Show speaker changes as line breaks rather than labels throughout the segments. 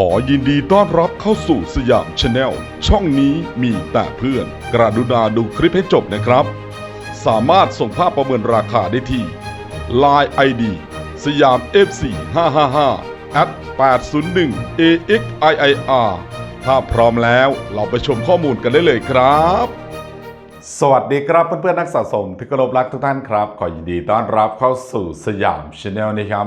ขอยินดีต้อนรับเข้าสู่สยามชาแนลช่องนี้มีแต่เพื่อน กระดุณาดูคลิปให้จบนะครับ สามารถส่งภาพประเมินราคาได้ที่ Line ID สยาม FC 555 at 801 AXIIR ถ้าพร้อมแล้วเราไปชมข้อมูลกันได้เลยครับ
สวัสดีครับเพื่อนๆนักสะสมที่เคารพรักทุกท่านครับ ขอยินดีต้อนรับเข้าสู่สยามชาแนลนะครับ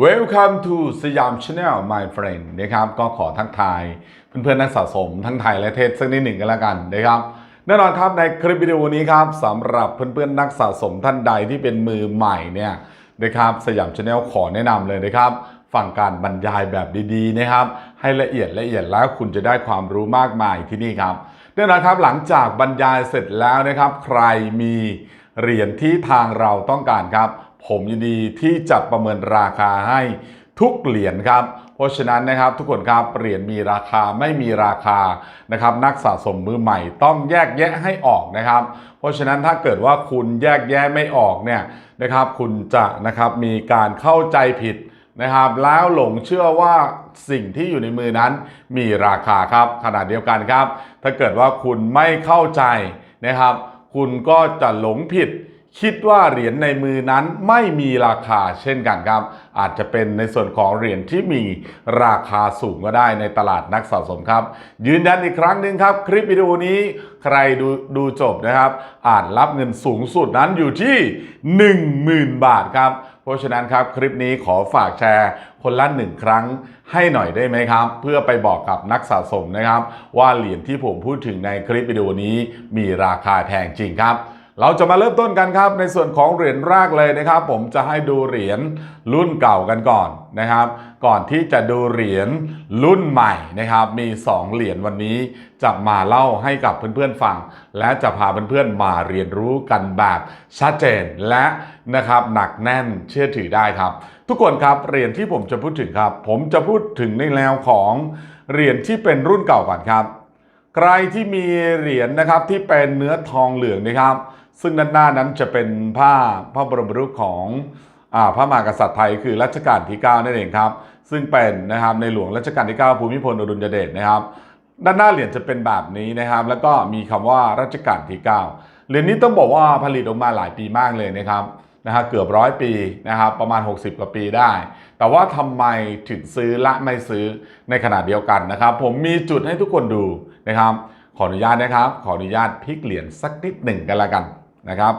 Welcome to สยาม Channel my friend นะครับก็ขอทักทายเพื่อนๆนักสะสมทั้งไทยและเทศสักนิดหนึ่งกันละกันนะครับแน่นอนครับในคลิปวิดีโอนี้ครับสำหรับเพื่อนๆนักสะสมท่านใดที่เป็นมือใหม่เนี่ยนะครับสยามชาแนลขอแนะนำเลยนะครับฟังการบรรยายแบบดีๆนะครับ ให้ละเอียดละเอียดแล้วคุณจะได้ความรู้มากมายที่นี่ครับแน่นอนครับหลังจากบรรยายเสร็จแล้วนะครับ ใครมีเหรียญที่ทางเราต้องการครับ ผมยินดีที่จะประเมินราคาให้ทุกเหรียญครับ เพราะฉะนั้นนะครับทุกคนครับเหรียญมีราคาไม่มีราคานะครับนักสะสมมือใหม่ต้องแยกแยะให้ออกนะครับ เพราะฉะนั้นถ้าเกิดว่าคุณแยกแยะไม่ออกเนี่ยนะครับคุณจะนะครับมีการเข้าใจผิดนะครับแล้วหลงเชื่อว่าสิ่งที่อยู่ในมือนั้นมีราคาครับขณะเดียวกันครับ ถ้าเกิดว่าคุณไม่เข้าใจนะครับ คุณก็จะหลงผิด คิดว่าเหรียญในมือนั้นไม่มีราคาเช่นกันครับ อาจจะเป็นในส่วนของเหรียญที่มีราคาสูงก็ได้ในตลาดนักสะสมครับ ยืนยันอีกครั้งหนึ่งครับ คลิปวิดีโอนี้ใครดูดูจบนะครับ อาจรับเงินสูงสุดนั้นอยู่ที่ 10,000 บาทครับ เพราะฉะนั้นครับคลิปนี้ขอฝากแชร์คนละหนึ่งครั้งให้หน่อยได้ไหมครับ เพื่อไปบอกกับนักสะสมนะครับ ว่าเหรียญที่ผมพูดถึงในคลิปวิดีโอนี้มีราคาแพงจริงครับ เราจะมาเริ่มต้นกันครับในส่วนของเหรียญแรกเลยนะครับ ผมจะให้ดูเหรียญรุ่นเก่ากันก่อนนะครับ ก่อนที่จะดูเหรียญรุ่นใหม่นะครับ มี 2 เหรียญวันนี้จะมาเล่าให้กับเพื่อนๆฟัง และจะพาเพื่อนๆมาเรียนรู้กันแบบชัดเจนและนะครับหนักแน่นเชื่อถือได้ครับ ทุกคนครับเหรียญที่ผมจะพูดถึงครับ ผมจะพูดถึงในแนวของเหรียญที่เป็นรุ่นเก่าก่อนครับ ใครที่มีเหรียญนะครับที่เป็นเนื้อทองเหลืองนะครับ ซึ่งด้านหน้านั้นจะเป็นผ้าพระบรมรูปของอพระมหากษัตริย์ไทยคือรัชกาลที่ 9 นั่นเองครับ ซึ่งเป็นนะครับในหลวงรัชกาลที่ 9 ภูมิพลอดุลยเดชนะครับ ด้านหน้าเหรียญจะเป็นแบบนี้นะครับ แล้วก็มีคำว่ารัชกาลที่ 9 เหรียญนี้ต้องบอกว่าผลิตออกมาหลายปีมากเลยนะครับนะฮะเกือบร้อยปีนะครับประมาณ 60 กว่าปีได้ แต่ว่าทำไมถึงซื้อและไม่ซื้อในขณะเดียวกันนะครับ ผมมีจุดให้ทุกคนดูนะครับ ขออนุญาตนะครับ ขออนุญาตพลิกเหรียญสักนิดหนึ่งกันละกัน นะครับ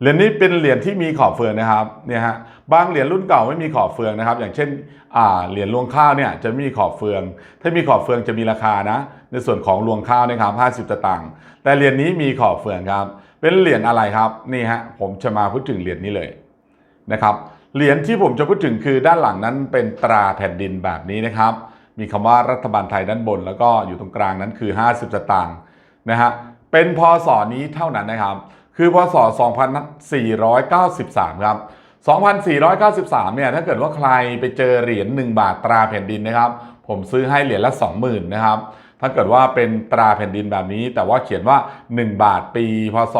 เหรียญนี้เป็นเหรียญที่มีขอบเฟืองนะครับเนี่ยฮะบางเหรียญรุ่นเก่าไม่มีขอบเฟืองนะครับ อย่างเช่นอ่าเหรียญรวงข้าวเนี่ยจะไม่มีขอบเฟือง ถ้ามีขอบเฟืองจะมีราคานะ ในส่วนของรวงข้าวนะครับ50สตางค์แต่เหรียญนี้มีขอบเฟืองครับ เป็นเหรียญอะไรครับนี่ฮะผมจะมาพูดถึงเหรียญนี้เลยนะครับเหรียญที่ผมจะพูดถึงคือด้านหลังนั้นเป็นตราแผ่นดินแบบนี้นะครับ มีคำว่ารัฐบาลไทยด้านบน แล้วก็อยู่ตรงกลางนั้นคือ 50สตางค์นะฮะ เป็นพศนี้เท่านั้นนะครับ คือพศ 2493 ครับ 2493 เนี่ยถ้าเกิดว่าใครไปเจอเหรียญ1บาทตราแผ่นดินนะครับ ผมซื้อให้เหรียญละ 20,000 นะครับ ถ้าเกิดว่าเป็นตราแผ่นดินแบบนี้ แต่ว่าเขียนว่า 1 บาทปี พศ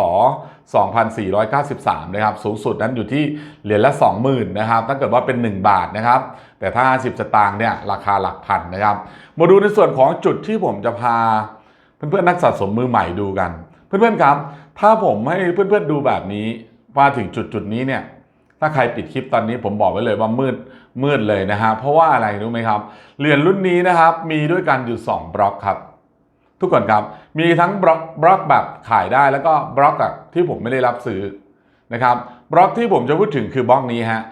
2493 นะครับ สูงสุดนั้นอยู่ที่เหรียญละ 20,000 นะครับ ถ้าเกิดว่าเป็น 1 บาทนะครับ แต่ถ้า50สตางค์เนี่ยราคาหลักพันนะครับ มาดูในส่วนของจุดที่ผมจะพา เพื่อนๆนักสะสมมือใหม่ดูกัน เพื่อนๆครับ ถ้าผมให้เพื่อนๆดูแบบนี้มาถึงจุดจุดๆนี้เนี่ย ถ้าใครปิดคลิปตอนนี้ผมบอกไว้เลยว่ามืดมืดเลยนะฮะเพราะว่าอะไรรู้ไหมครับเหรียญรุ่นนี้นะครับ มีด้วยกันอยู่ 2 บล็อกครับ ทุกคนครับมีทั้งบล็อกบล็อกแบบขายได้แล้วก็บล็อกแบบที่ผมไม่ได้รับซื้อนะครับบล็อกที่ผมจะพูดถึงคือบล็อกนี้ฮะ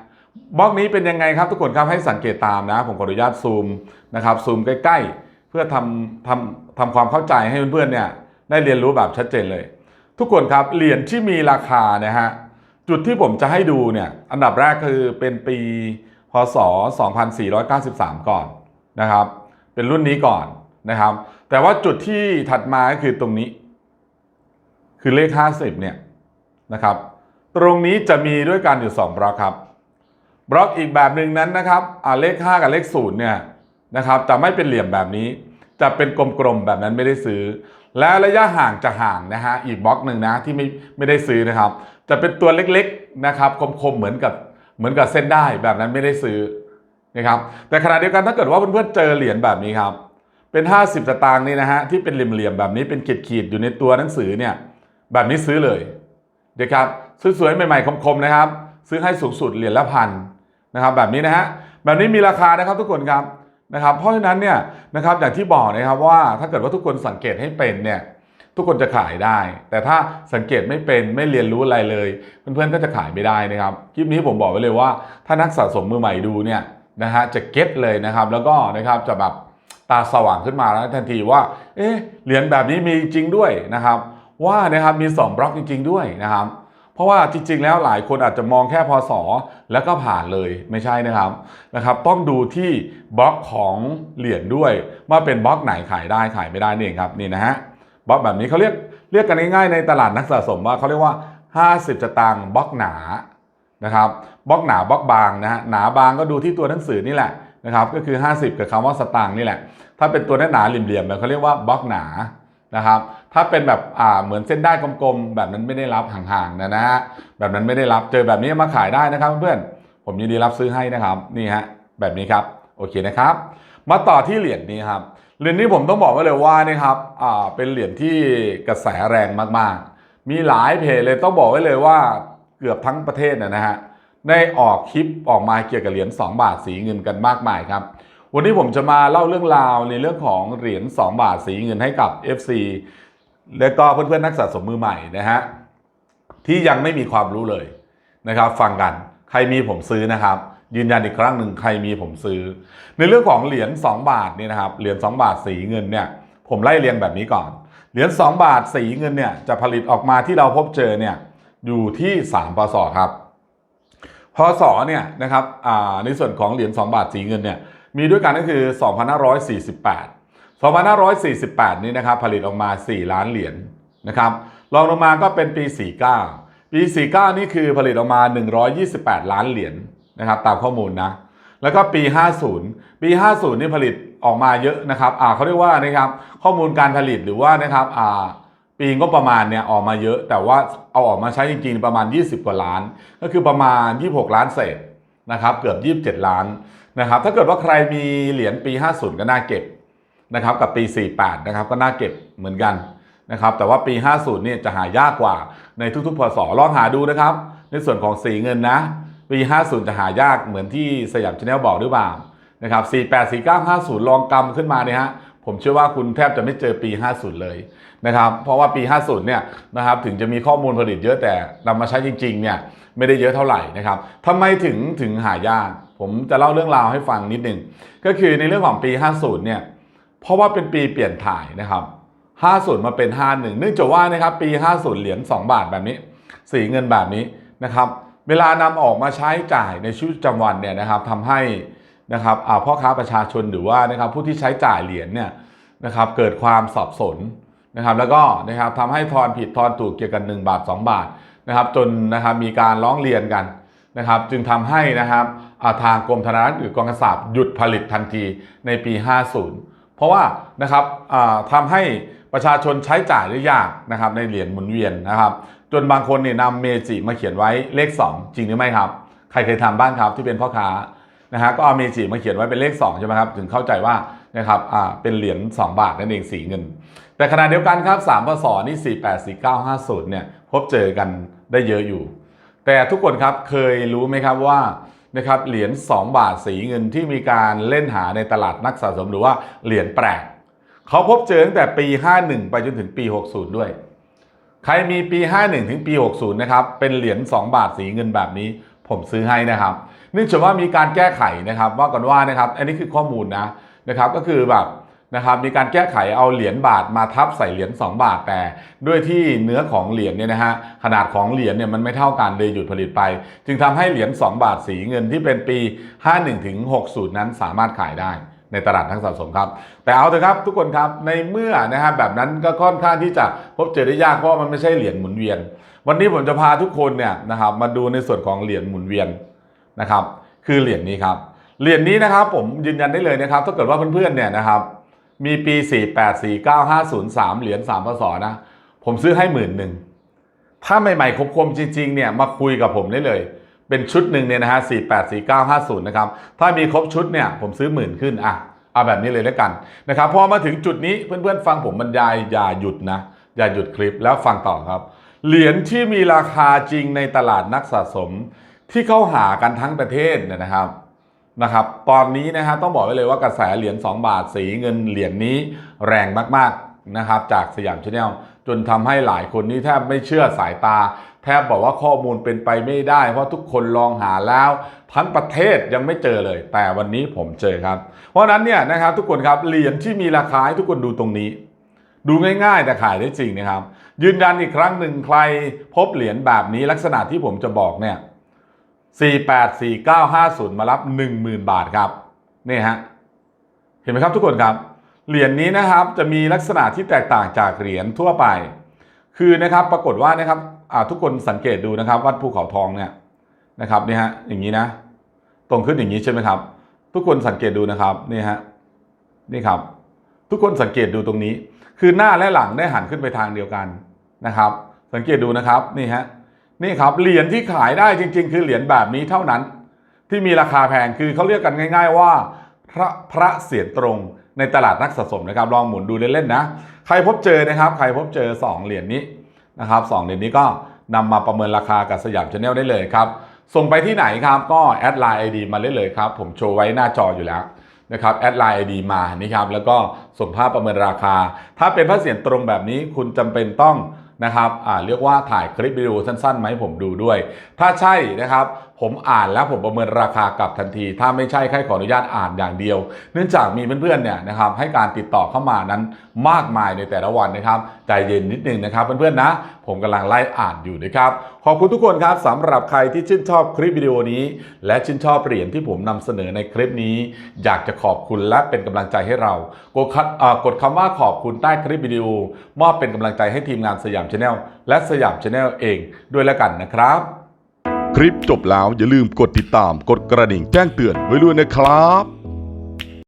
บล็อกนี้เป็นยังไงครับทุกคนครับให้สังเกตตามนะ ผมขออนุญาตซูมนะครับซูมใกล้ๆ พื่อทำทำทำความเข้าใจให้เพื่อนๆเนี่ยได้เรียนรู้แบบชัดเจนเลย ทุกคนครับเหรียญที่มีราคานะฮะจุดที่ผมจะให้ดูเนี่ยอันดับแรกคือเป็นปีพศ 2493 ก่อนนะครับ เป็นรุ่นนี้ก่อนนะครับ แต่ว่าจุดที่ถัดมาก็คือตรงนี้ คือเลข 50 เนี่ยนะครับ ตรงนี้จะมีด้วยกันอยู่ 2 บล็อกครับ บล็อกอีกแบบหนึ่งนั้นนะครับอ่าเลข 5 กับเลข0เนี่ยนะครับจะไม่เป็นเหลี่ยมแบบนี้ จะเป็นกลมๆแบบนั้นไม่ได้ซื้อ และระยะห่างจะห่างนะฮะอีกบล็อกหนึ่งนะที่ไม่ไม่ได้ซื้อนะครับ จะเป็นตัวเล็กๆนะครับคมๆเหมือนกับเหมือนกับเส้นได้แบบนั้นไม่ได้ซื้อนะครับแต่ขณะเดียวกันถ้าเกิดว่าเพื่อนๆเจอเหรียญแบบนี้ครับเป็น 50สตางค์นี่นะฮะที่เป็นเหลี่ยมๆแบบนี้เป็นขีดๆอยู่ในตัวหนังสือเนี่ยแบบนี้ซื้อเลยนะครับสวยๆใหม่ๆคมๆนะครับ ซื้อให้สูงสุดเหรียญละพันนะครับแบบนี้นะฮะแบบนี้มีราคานะครับทุกคนครับ นะครับเพราะฉะนั้นเนี่ยนะครับอย่างที่บอกนะครับว่าถ้าเกิดว่าทุกคนสังเกตให้เป็นเนี่ยทุกคนจะขายได้ แต่ถ้าสังเกตไม่เป็นไม่เรียนรู้อะไรเลย เพื่อนๆก็จะขายไม่ได้นะครับคลิปนี้ผมบอกไว้เลยว่า ถ้านักสะสมมือใหม่ดูเนี่ยนะฮะจะเก็ตเลยนะครับแล้วก็นะครับจะแบบตาสว่างขึ้นมาแล้วทันทีว่าเอ๊ะเหรียญแบบนี้มีจริงด้วยนะครับ ว่านะครับมี 2 บล็อกจริง ๆ ด้วยนะครับ เพราะว่าจริง ๆ แล้วหลายคนอาจจะมองแค่พศแล้วก็ผ่านเลยไม่ใช่นะครับนะครับ ต้องดูที่บล็อกของเหรียญด้วย ว่าเป็นบล็อกไหนขายได้ขายไม่ได้นี่เองครับนี่นะฮะบล็อกแบบนี้เขาเรียกเรียกกันง่ายๆในตลาดนักสะสมว่าเขาเรียกว่า 50สตางค์บล็อกหนานะครับบล็อกหนาบล็อกบางนะฮะหนาบางก็ดูที่ตัวหนังสือนี่แหละนะครับก็คือ 50 กับคำว่าสตางค์นี่แหละ ถ้าเป็นตัวหนาหนาเหลี่ยมๆแบบเขาเรียกว่าบล็อกหนานะครับ ถ้าเป็นแบบอ่าเหมือนเส้นได้กลมๆ แบบนั้นไม่ได้รับห่างๆนะนะฮะแบบนั้นไม่ได้รับเจอแบบนี้มาขายได้นะครับเพื่อนๆผมยินดีรับซื้อให้นะครับนี่ฮะแบบนี้ครับโอเคนะครับ มาต่อที่เหรียญนี้ครับเหรียญนี้ผมต้องบอกไว้เลยว่านะครับอ่าเป็นเหรียญที่กระแสแรงมากๆ มีหลายเพจเลยต้องบอกไว้เลยว่าเกือบทั้งประเทศนะนะฮะได้ออกคลิปออกมาเกี่ยวกับเหรียญ2 บาทสีเงินกันมากมายครับวันนี้ผมจะมาเล่าเรื่องราวในเรื่องของเหรียญ2 บาทสีเงินให้กับ FC และก็เพื่อนๆนักสะสมมือใหม่นะฮะที่ยังไม่มีความรู้เลยนะครับ ฟังกันใครมีผมซื้อนะครับ ยืนยันอีกครั้งหนึ่งใครมีผมซื้อ ในเรื่องของเหรียญ2บาทเนี่ยนะครับเหรียญ2บาทสีเงินเนี่ยผมไล่เรียงแบบนี้ก่อน เหรียญ2บาทสีเงินเนี่ยจะผลิตออกมาที่เราพบเจอเนี่ยอยู่ที่3ปศครับพศเนี่ยนะครับในส่วนของเหรียญ2บาทสีเงินเนี่ยมีด้วยกันก็คือ 2548 2548 นี้นะครับผลิตออกมา 4 ล้านเหรียญนะครับรองลงมาก็เป็นปี 49 ปี 49 นี่คือผลิตออกมา 128 ล้านเหรียญนะครับตามข้อมูลนะแล้วก็ปี 50 ปี 50 นี่ผลิตออกมาเยอะนะครับอ่าเขาเรียกว่านะครับข้อมูลการผลิตหรือว่านะครับอ่าปีงบประมาณเนี่ยออกมาเยอะ แต่ว่าเอาออกมาใช้จริงๆประมาณ 20 กว่าล้าน ก็คือประมาณ 26 ล้านเศษนะครับเกือบ 27 ล้านนะครับถ้าเกิดว่าใครมีเหรียญปี 50 ก็น่าเก็บ นะครับกับปี 48 นะครับก็น่าเก็บเหมือนกันนะครับแต่ว่าปี 50 เนี่ยจะหายากกว่าในทุกๆพศลองหาดูนะครับ ในส่วนของสีเงินนะปี 50 จะหายากเหมือนที่สยามชาแนลบอกหรือเปล่านะครับ 48 49 50 ลองกำขึ้นมาเนี่ยฮะผมเชื่อว่าคุณแทบจะไม่เจอปี 50 เลยนะครับเพราะว่าปี 50 เนี่ยนะครับถึงจะมีข้อมูลผลิตเยอะแต่นำมาใช้จริงๆเนี่ยไม่ได้เยอะเท่าไหร่นะครับทำไมถึงถึงหายาก ผมจะเล่าเรื่องราวให้ฟังนิดหนึ่งก็คือในเรื่องของปี 50 เนี่ย เพราะว่าเป็นปีเปลี่ยนถ่ายนะครับ50มาเป็น 51 เนื่องจากว่านะครับปี 50 เหรียญ2บาทแบบนี้ สีเงินแบบนี้นะครับเวลานำออกมาใช้จ่ายในชีวิตประจำวันเนี่ยนะครับทำให้นะครับพ่อค้าประชาชนหรือว่านะครับผู้ที่ใช้จ่ายเหรียญเนี่ยนะครับเกิดความสับสนนะครับแล้วก็นะครับทำให้ทอนผิดทอนถูกเกี่ยวกับ1บาท 2 บาทนะครับจนนะครับมีการร้องเรียนกันนะครับจึงทำให้นะครับทางกรมธนารักษ์หรือกองกสาบหยุดผลิตทันทีในปี 50 เพราะว่านะครับทำให้ประชาชนใช้จ่ายได้ยากนะครับในเหรียญหมุนเวียนนะครับ จนบางคนเนี่ยนำเมจิมาเขียนไว้เลข 2 จริงหรือไม่ครับ ใครเคยทำบ้างครับที่เป็นพ่อค้านะฮะก็เอาเมจิมาเขียนไว้เป็นเลข2ใช่ไหมครับถึงเข้าใจว่านะครับอ่าเป็นเหรียญ2 บาทนั่นเองสีเงิน แต่ขณะเดียวกันครับ3พศนี่48 49 50เนี่ยพบเจอกันได้เยอะอยู่ แต่ทุกคนครับเคยรู้ไหมครับว่า นะครับเหรียญ2 บาทสีเงินที่มีการเล่นหาในตลาดนักสะสมหรือว่าเหรียญแปลกเขาพบเจอตั้งแต่ปี 51 ไปจนถึงปี 60 ด้วย ใครมีปี 51 ถึงปี 60 นะครับ เป็นเหรียญ2 บาทสีเงินแบบนี้ ผมซื้อให้นะครับเนื่องจากว่ามีการแก้ไขนะครับ ว่ากันว่านะครับ อันนี้คือข้อมูลนะนะครับ ก็คือแบบ นะครับมีการแก้ไขเอาเหรียญบาทมาทับใส่เหรียญ2 บาทแต่ ด้วยที่เนื้อของเหรียญเนี่ยนะฮะขนาดของเหรียญเนี่ยมันไม่เท่ากันเลยหยุดผลิตไป จึงทำให้เหรียญ2 บาทสีเงินที่เป็นปี 51ถึง60 นั้นสามารถขายได้ในตลาดนักสะสมครับ แต่เอาเถอะครับทุกคนครับในเมื่อนะครับแบบนั้นก็ค่อนข้างที่จะพบเจอได้ยากเพราะมันไม่ใช่เหรียญหมุนเวียน วันนี้ผมจะพาทุกคนเนี่ยนะครับมาดูในส่วนของเหรียญหมุนเวียนนะครับ คือเหรียญนี้ครับเหรียญนี้นะครับผมยืนยันได้เลยนะครับ ถ้าเกิดว่าเพื่อนๆเนี่ยนะครับ มีปี 48 49 503 เหรียญ3พศนะ ผมซื้อให้หมื่นหนึ่ง ถ้าใหม่ๆครบคมจริงๆเนี่ยมาคุยกับผมได้เลย เป็นชุดหนึ่งเนี่ยนะฮะ484950 นะครับ ถ้ามีครบชุดเนี่ยผมซื้อหมื่นขึ้นอะเอาแบบนี้เลยแล้วกันนะครับพอมาถึงจุดนี้เพื่อนๆฟังผมบรรยายอย่าหยุดนะ อย่าหยุดคลิปแล้วฟังต่อครับ เหรียญที่มีราคาจริงในตลาดนักสะสมที่เข้าหากันทั้งประเทศเนี่ยนะครับ นะครับตอนนี้นะฮะต้องบอกไว้เลยว่ากระแสเหรียญ2 บาทสีเงินเหรียญนี้แรงมากๆนะครับจากสยามชาแนลจนทำให้หลายคนนี่แทบไม่เชื่อสายตา แทบบอกว่าข้อมูลเป็นไปไม่ได้ เพราะทุกคนลองหาแล้ว ทั้งประเทศยังไม่เจอเลย แต่วันนี้ผมเจอครับ เพราะฉะนั้นเนี่ยนะครับทุกคนครับเหรียญที่มีราคาให้ทุกคนดูตรงนี้ ดูง่ายๆ แต่ขายได้จริงนะครับ ยืนยันอีกครั้งหนึ่งใครพบเหรียญแบบนี้ลักษณะที่ผมจะบอกเนี่ย 484950 มารับ 10,000 บาทครับนี่ฮะเห็นไหมครับทุกคนครับ เหรียญนี้นะครับจะมีลักษณะที่แตกต่างจากเหรียญทั่วไป คือนะครับปรากฏว่านะครับทุกคนสังเกตดูนะครับวัดภูเขาทองเนี่ยนะครับนี่ฮะอย่างนี้นะ ตรงขึ้นอย่างนี้ใช่ไหมครับ ทุกคนสังเกตดูนะครับนี่ฮะนี่ครับ ทุกคนสังเกตดูตรงนี้ คือหน้าและหลังได้หันขึ้นไปทางเดียวกันนะครับ สังเกตดูนะครับนี่ฮะ นี่ครับเหรียญที่ขายได้จริง ๆ คือเหรียญแบบนี้เท่านั้น ที่มีราคาแพงคือเขาเรียกกันง่าย ๆ ว่า พระพระเสียรตรงในตลาดนักสะสมนะครับลองหมุนดูเล่นๆนะใครพบเจอนะครับ ใครพบเจอ 2 เหรียญนี้นะครับสองเหรียญนี้ก็นำมาประเมินราคากับสยามชาแนลได้เลยครับส่งไปที่ไหนครับก็แอดไลน์ไอดีมาได้เลยครับ ผมโชว์ไว้หน้าจออยู่แล้วนะครับแอดไลน์ไอดีมานี่ครับแล้วก็ส่งภาพประเมินราคา ถ้าเป็นพระเสียรตรงแบบนี้คุณจำเป็นต้อง นะครับเรียกว่าถ่ายคลิปวิดีโอสั้นๆมาให้ผมดูด้วย ถ้าใช่นะครับผมอ่านแล้วผมประเมินราคากลับทันที ถ้าไม่ใช่แค่ขออนุญาตอ่านอย่างเดียว เนื่องจากมีเพื่อนๆเนี่ยนะครับให้การติดต่อเข้ามานั้นมากมายในแต่ละวันนะครับใจเย็นนิดนึงนะครับเพื่อนๆนะ ผมกำลังไล่อ่านอยู่นะครับขอบคุณทุกคนครับสำหรับใครที่ชื่นชอบคลิปวิดีโอนี้ และชื่นชอบเหรียญที่ผมนำเสนอในคลิปนี้ อยากจะขอบคุณและเป็นกำลังใจให้เรา กดคดอ่ากดคำว่าขอบคุณใต้คลิปวิดีโอมอบเป็นกำลังใจให้ทีมงานสยามชาแนลและสยามชาแนลเองด้วยแล้วกันนะครับ
คลิปจบแล้วอย่าลืมกดติดตามกดกระดิ่งแจ้งเตือนไว้ด้วยนะครับ